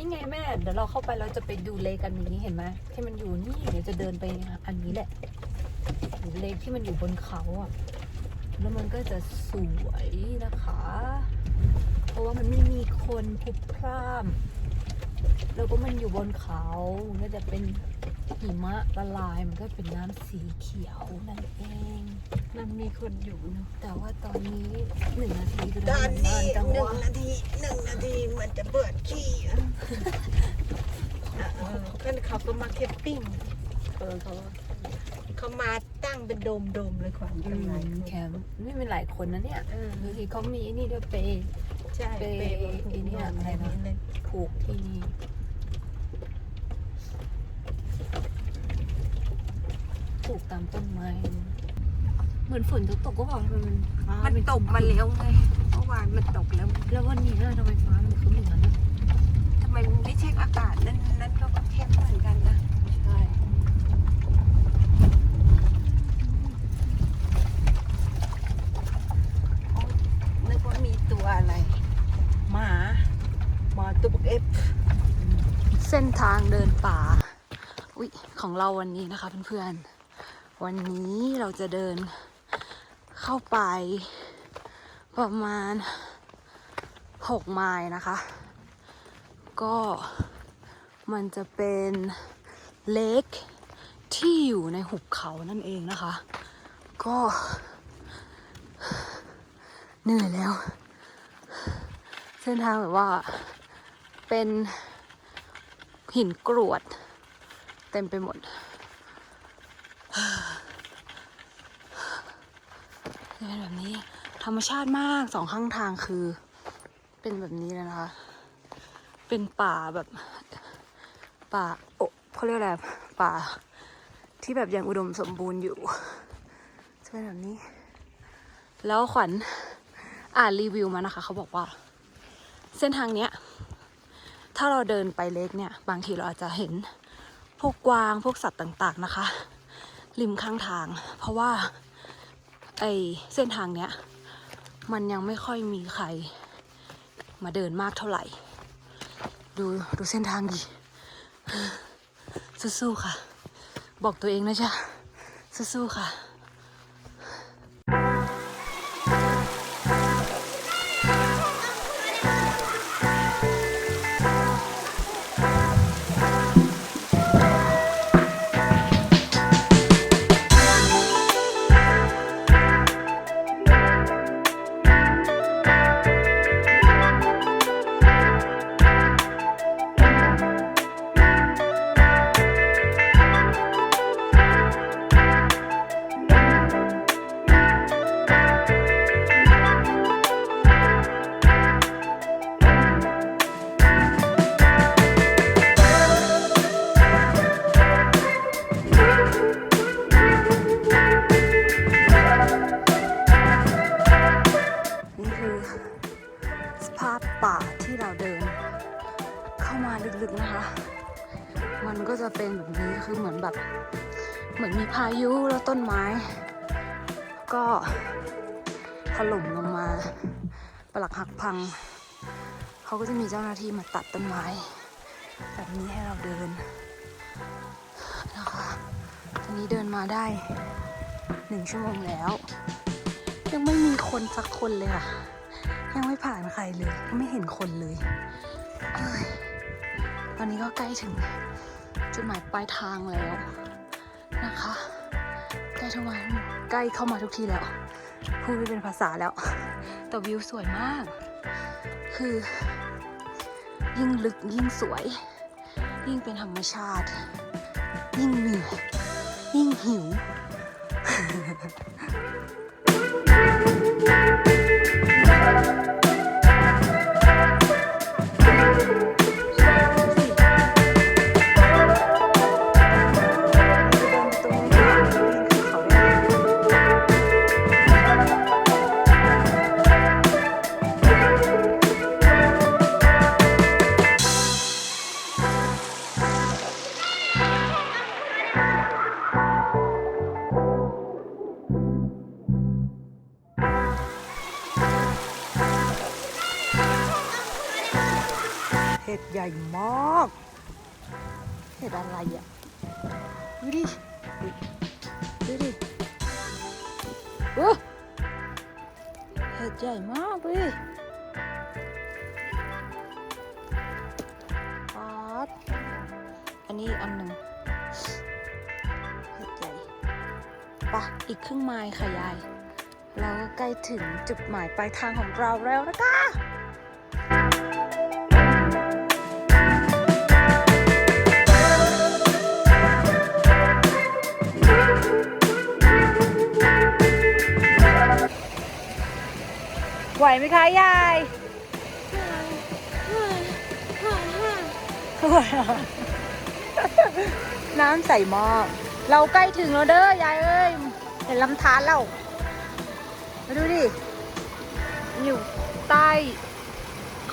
นี่ไงแม่ เดี๋ยวเราเข้าไปเราจะไปดูเลกอันนี้เห็นไหมที่มันอยู่นี่เดี๋ยวจะเดินไปอันนี้แหละเลกที่มันอยู่บนเขาอะ แล้วมันก็จะสวยนะคะ เพราะว่ามันไม่มีคนพลุกพล่านแล้วก็มันอยู่บนเขาก็จะเป็น หิมะละลายมันก็เป็นน้ำสีเขียวนั่นเอง มันมีคนอยู่เนาะแต่ว่าตอนนี้หนึ่งนาทีก็ตได้อนนี้จังหนึ่งวะนาทีหนึ่งนาทีมันจะเปิดขี้อะเออก็เขาก็มาแคมปิ้งเออเขาเขามาตั้งเป็นโดมโดมๆเลยขวัญอืเป็นไรมแคมป์ไม่เป็นหลายคนนะเนี่ยเออดูสิเขามีไอ้นี่ด้วยเปย์ใช่ไปเปย์บนไอ้เนี่ยอะไรนะเลยผูกที่นี่ ผูกตามต้นไม้ เหมือนฝนจะตกก็บอกทำไมมันฟ้ามันตกมาแล้วไงเมื่อวานมันตกแล้ว แล้ววันนี้น่ะทำไมฟ้ามันคืออย่างนั้นน่ะทำไมมันไม่เช็คอากาศนั่นนั่นก็เข้มเหมือนกันนะใช่นึกว่ามีตัวอะไร หมาหมาตัวบุกเอฟเส้นทางเดินป่า อุ๊ย ของเราวันนี้นะคะเพื่อนๆ วันนี้เราจะเดินเข้าไปประมาณหกไมล์นะคะ ก็มันจะเป็นเลคที่อยู่ในหุบเขานั่นเองนะคะ ก็เหนื่อยแล้ว เส้นทางแบบว่าเป็นหินกรวดเต็มไปหมด เป็นแบบนี้ ธรรมชาติมากสองข้างทางคือ เป็นแบบนี้เลยนะคะ เป็นป่าแบบป่าโอะเขาเรียกอะไรป่า ที่แบบยังอุดมสมบูรณ์อยู่ จะเป็นแบบนี้ แล้วขวัญอ่านรีวิวมานะคะ เขาบอกว่า เส้นทางเนี้ย ถ้าเราเดินไปเล็กเนี่ย บางทีเราอาจจะเห็นพวกกวางพวกสัตว์ต่างๆนะคะ ริมข้างทาง เพราะว่า ไอเส้นทางเนี้ย มันยังไม่ค่อยมีใคร มาเดินมากเท่าไหร่ ดูดูเส้นทางดีสู้ๆค่ะ บอกตัวเองนะจ๊ะสู้ๆค่ะ มันก็จะเป็นแบบนี้คือเหมือนแบบ เหมือนมีพายุแล้วต้นไม้ ก็ถล่มลงมาปลักหักพัง เขาก็จะมีเจ้าหน้าที่มาตัดต้นไม้ แบบนี้ให้เราเดินนะคะตอนนี้เดินมาได้หนึ่งชั่วโมงแล้ว ยังไม่มีคนสักคนเลยค่ะ ยังไม่ผ่านใครเลย ไม่เห็นคนเลยเอ้ยตอนนี้ก็ใกล้ถึง จุดหมายปลายทางแล้วนะคะใกล้ทุกวันใกล้เข้ามาทุกทีแล้วพูดไม่เป็นภาษาแล้ว แต่วิวสวยมาก คือ ยิ่งลึกยิ่งสวย ยิ่งเป็นธรรมชาติ ยิ่งเหนื่อยยิ่งหิว ญ่มากเห็ดอะไรอะดูดิดูดิโอ้เห็ดใหญ่มากเลยป๊าดอันนี้อันหนึ่งเห็ดใหญ่ปะอีกครึ่งไมล์ค่ะยาย เราก็ใกล้ถึงจุดหมายปลายทางของเราแล้วนะคะ ไหวไหมคะยายน้ำใสมากเราใกล้ถึงแล้วเด้อยายเอ้ยเห็นลำธารแล้วมาดูดิอยู่ใต้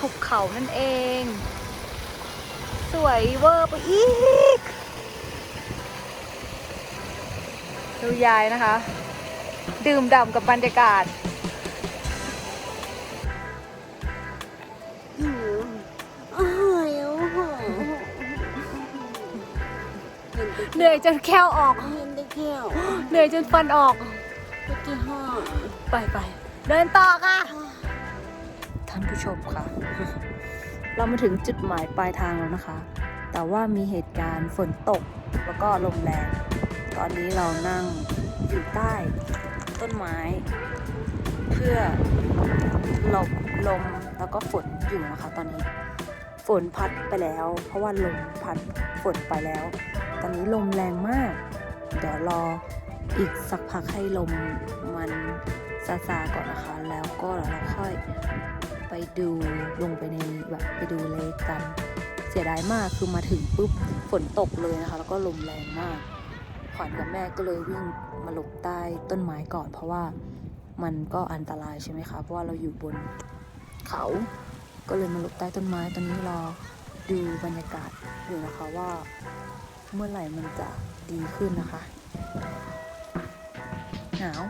ขุบเขานั่นเอง สวยเวอร์ไปอีก ดูยายนะคะ ดื่มด่ำกับบรรยากาศ เห็นแต่เหนื่อยจนแค้วออก เห็นแต่แก้วเหนื่อยจนฟันออก ไปที่ห้องไปไปเดินต่อค่ะ ท่านผู้ชมค่ะ เรามาถึงจุดหมายปลายทางแล้วนะคะ แต่ว่ามีเหตุการณ์ฝนตกแล้วก็ลมแรง ตอนนี้เรานั่งอยู่ใต้ต้นไม้ เพื่อหลบลมแล้วก็ฝนอยู่นะคะตอนนี้ ฝนพัดไปแล้ว เพราะว่าลมพัดฝนไปแล้ว ตอนนี้ลมแรงมาก เดี๋ยวรออีกสักพักให้ลมมันซาซาก่อนนะคะ แล้วก็เราค่อยไปดูลงไปในแบบไปดูเลกกัน เสียดายมากคือมาถึงปุ๊บฝนตกเลยนะคะ แล้วก็ลมแรงมากขวัญกับแม่ก็เลยวิ่งมาหลบใต้ต้นไม้ก่อน เพราะว่ามันก็อันตรายใช่ไหมคะ เพราะว่าเราอยู่บนเขา ก็เลยมาหลบใต้ต้นไม้ตอนนี้รอดูบรรยากาศอยู่นะคะว่า เมื่อไหร่มันจะดีขึ้นนะคะ หนาว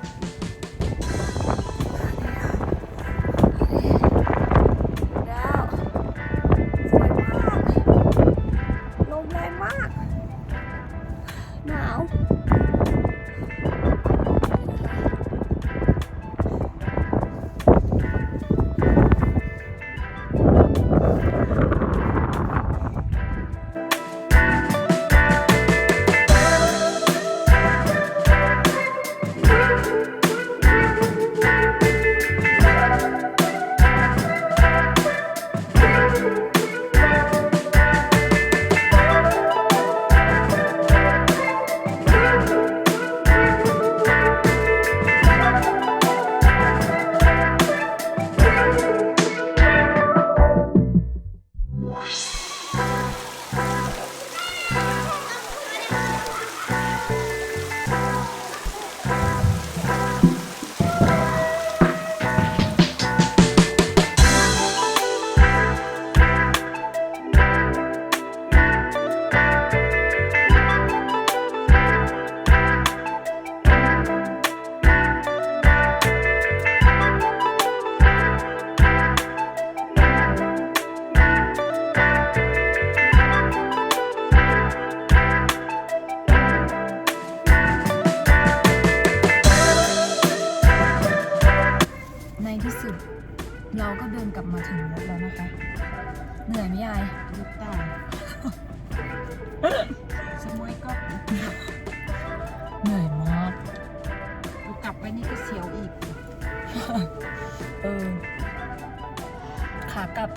กลับ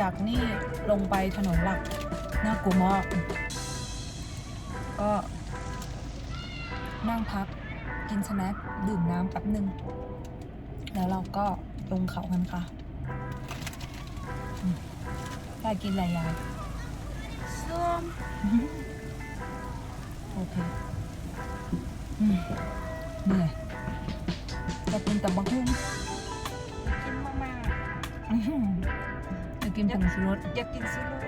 จากนี่ลงไปถนนหลักน่ากลัวมากก็นั่งพักกินสแน็คดื่มน้ำแป๊บหนึ่งแล้วเราก็ลงเขากันค่ะอืมยายกินอะไรยายส้มโอเคอืมเหนื่อยอยากกินแต่บะฮุ่งกินมาม่า อื้อหืออยากกินผงชูรส อยากกินซูรส